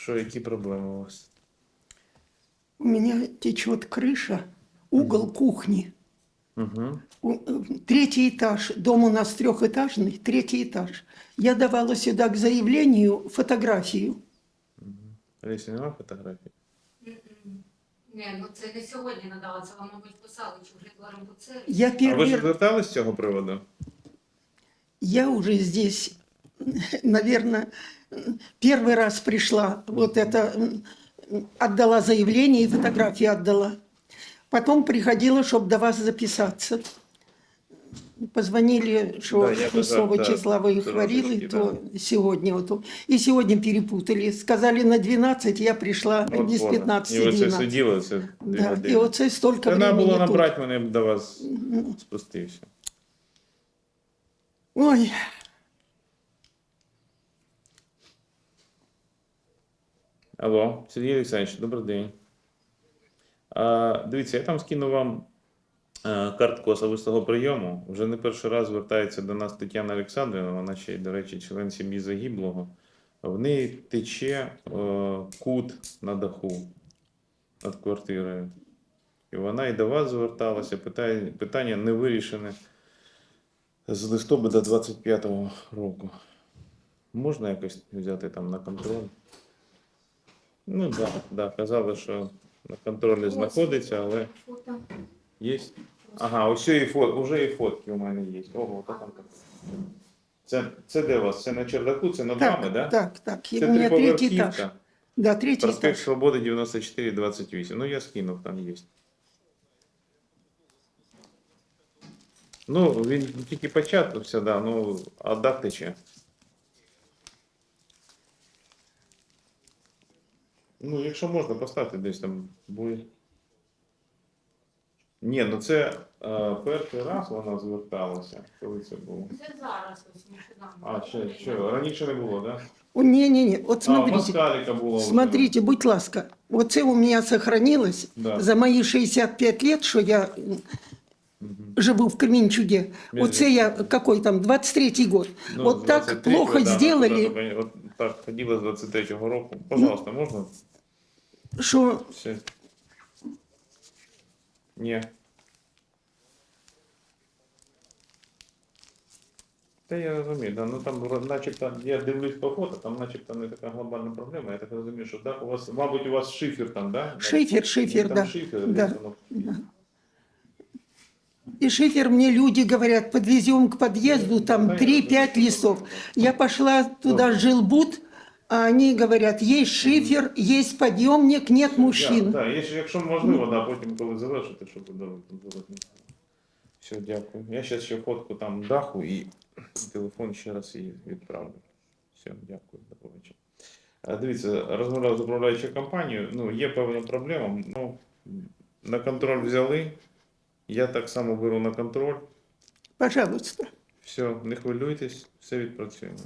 Що, які проблеми у вас? У меня течет крыша, угол кухни. Угу. У- э, Третий этаж. Дом у нас трехэтажный, третий этаж. Я давала сюда к заявлению фотографию. Лесі, нема фотографій? Ні, ну це не сьогодні надала, це вам, мабуть, писали, чи вже Кларенко Я А ви ж первый, звертались з цього приводу? я уже здесь, наверное, первый раз пришла. Вот это м, отдала заявление и фотографии отдала. Потом приходила, чтобы до вас записаться. Позвонили, что Да, я 6 казав, да, числа вы их трошечки, хворили, то сегодня вот. И сегодня перепутали. Сказали на 12, я пришла От не с Боже. 15 І ви це 12. сиділи, це дві Да, години. и оце столько Треба времени було тут. набрати мене б до вас Ну, спустився. Ой, Алло, Сергій Олександрович, добрий день. Дивіться, я там скину вам картку особистого прийому. Вже не перший раз звертається до нас Тетяна Олександрівна, вона ще й, до речі, член сім'ї загиблого. В неї тече е, кут на даху над квартирою. І вона і до вас зверталася. Питання, питання не вирішене з листопада 25-го року. Можна якось взяти там на контроль? Ну так, да, да, казали, що на контролі знаходиться, але Фото. є. Ага, ось і фот, уже і фотки у мене є. Ого, то там так. Це, це де у вас? Це на чердаку, це над вами, так, да? так, так. Це у меня третий этаж. триповерхівка. Да, третий Проспект этаж. Свободи 9428. Ну, я скинув, там є. Ну, він тільки початився, да, ну, а дах тече. Ну, якщо можна, поставте десь там буде. Ні, ну це е, перший раз вона зверталася, коли це було. Це зараз ось нещодавно. А, ще, що, раніше не було, так? Да? О, Не-не-не, вот А, у смотрите. Москаліка було. вже. Смотрите, будь ласка, вот це у меня сохранилось Да. за мои 65 лет, что я м, Мгм. живу в Кременчуге. Вот це я, какой там, 23-й год. Ну, вот з так 23-го, плохо да, сделали, куди-то, От так ходила з 23-го року. Пожалуйста, можна? что Все. Ні. Та я розумію, да, ну там вро- начебто, я дивлюсь по фото, там начебто не така глобальна проблема. Я так розумію, що да, у вас, мабуть, у вас шифер там, да? шифер, шифер, там да. шифер, да. десь воно. да. И шифер мне люди говорят, подвезем к подъезду, там Да, я 3-5 розумію. листов. Я пошла туда, жилбуд, а они говорят, есть шифер, есть подъемник, нет мужчин. Так, якщо, якщо можливо, да, потім коли завершите, щоб дорогу. Все, дякую. Я зараз ще фотку там даху і телефон ще раз її відправлю. Все, дякую, до побачення. Дивіться, розмовляв з управляючою компанією. Ну, є певна проблема. Ну, на контроль взяли. Я так само беру на контроль. Пожалуйста. Все, не хвилюйтесь, все відпрацюємо.